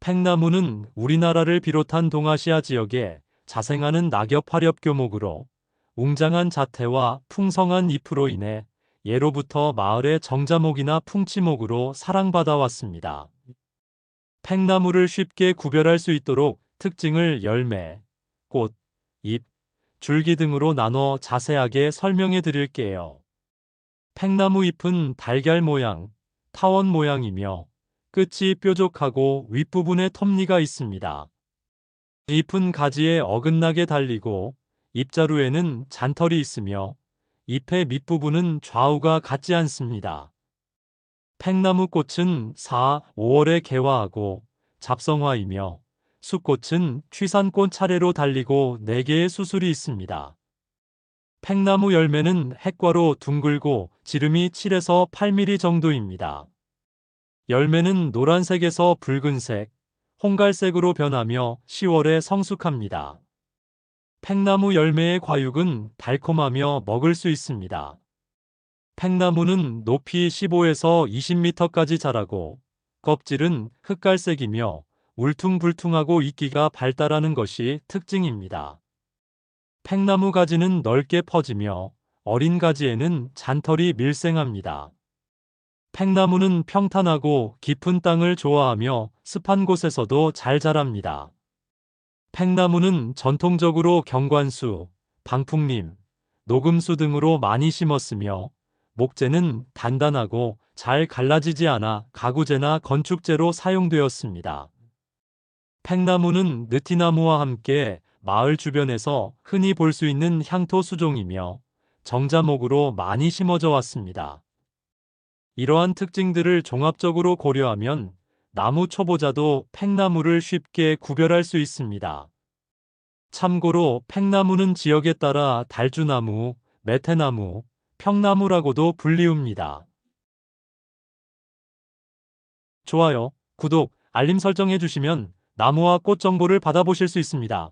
팽나무는 우리나라를 비롯한 동아시아 지역에 자생하는 낙엽 화렵 교목으로 웅장한 자태와 풍성한 잎으로 인해 예로부터 마을의 정자목이나 풍치목으로 사랑받아 왔습니다. 팽나무를 쉽게 구별할 수 있도록 특징을 열매, 꽃, 잎, 줄기 등으로 나눠 자세하게 설명해 드릴게요. 팽나무 잎은 달걀 모양, 타원 모양이며 끝이 뾰족하고 윗부분에 톱니가 있습니다. 잎은 가지에 어긋나게 달리고 잎자루에는 잔털이 있으며 잎의 밑부분은 좌우가 같지 않습니다. 팽나무 꽃은 4, 5월에 개화하고 잡성화이며 숫꽃은 취산꽃 차례로 달리고 4개의 수술이 있습니다. 팽나무 열매는 핵과로 둥글고 지름이 7에서 8mm 정도입니다. 열매는 노란색에서 붉은색, 홍갈색으로 변하며 10월에 성숙합니다. 팽나무 열매의 과육은 달콤하며 먹을 수 있습니다. 팽나무는 높이 15에서 20m까지 자라고 껍질은 흑갈색이며 울퉁불퉁하고 이끼가 발달하는 것이 특징입니다. 팽나무 가지는 넓게 퍼지며 어린 가지에는 잔털이 밀생합니다. 팽나무는 평탄하고 깊은 땅을 좋아하며 습한 곳에서도 잘 자랍니다. 팽나무는 전통적으로 경관수, 방풍림, 녹음수 등으로 많이 심었으며 목재는 단단하고 잘 갈라지지 않아 가구재나 건축재로 사용되었습니다. 팽나무는 느티나무와 함께 마을 주변에서 흔히 볼 수 있는 향토 수종이며 정자목으로 많이 심어져 왔습니다. 이러한 특징들을 종합적으로 고려하면 나무 초보자도 팽나무를 쉽게 구별할 수 있습니다. 참고로 팽나무는 지역에 따라 달주나무, 메테나무, 평나무라고도 불리웁니다. 좋아요, 구독, 알림 설정해 주시면 나무와 꽃 정보를 받아보실 수 있습니다.